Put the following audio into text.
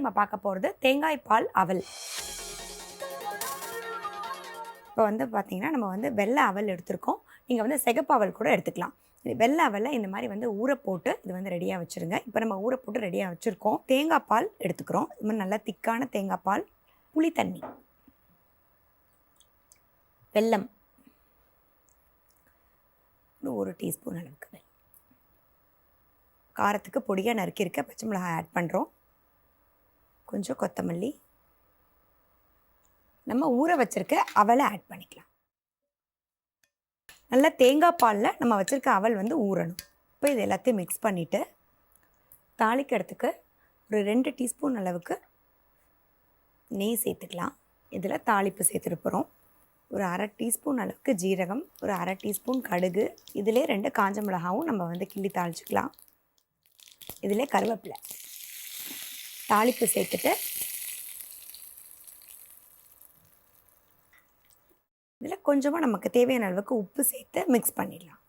நம்ம பார்க்க போகிறது தேங்காய் பால் அவல். இப்போ வந்து பார்த்திங்கன்னா நம்ம வந்து வெள்ளை அவல் எடுத்திருக்கோம். நீங்கள் வந்து சிகப்பு அவல் கூட எடுத்துக்கலாம். வெள்ளை அவலை இந்த மாதிரி வந்து ஊற போட்டு இது வந்து ரெடியாக வச்சுருங்க. இப்போ நம்ம ஊற போட்டு ரெடியாக வச்சுருக்கோம். தேங்காய் பால் எடுத்துக்கிறோம். இது மாதிரி நல்லா திக்கான தேங்காய் பால் புளி தண்ணி. வெல்லம். ஒரு டீஸ்பூன் அளவுக்கு காரத்துக்கு பொடியாக நறுக்கியிருக்க பச்சை மிளகாய் ஆட் பண்ணுறோம் கொஞ்சம் கொத்தமல்லி. நம்ம ஊற வச்சுருக்க அவலை ஆட் பண்ணிக்கலாம். நல்லா தேங்காய் பாலில் நம்ம வச்சுருக்க அவல் வந்து ஊறணும். இப்போ இது எல்லாத்தையும் மிக்ஸ் பண்ணிவிட்டு தாளிக்கிறதுக்கு ஒரு ரெண்டு டீஸ்பூன் அளவுக்கு நெய் சேர்த்துக்கலாம். இதில் தாளிப்பு சேர்த்துட்டு போகிறோம். ஒரு அரை டீஸ்பூன் அளவுக்கு ஜீரகம் ஒரு அரை டீஸ்பூன் கடுகு இதிலே ரெண்டு காஞ்ச மிளகாவும் நம்ம வந்து கிள்ளி தாளிச்சுக்கலாம். இதிலே கருவேப்பிலை. தாளிப்பு சேர்த்துட்டு இதில் கொஞ்சமாக நமக்கு தேவையான அளவுக்கு உப்பு சேர்த்து மிக்ஸ் பண்ணிடலாம்.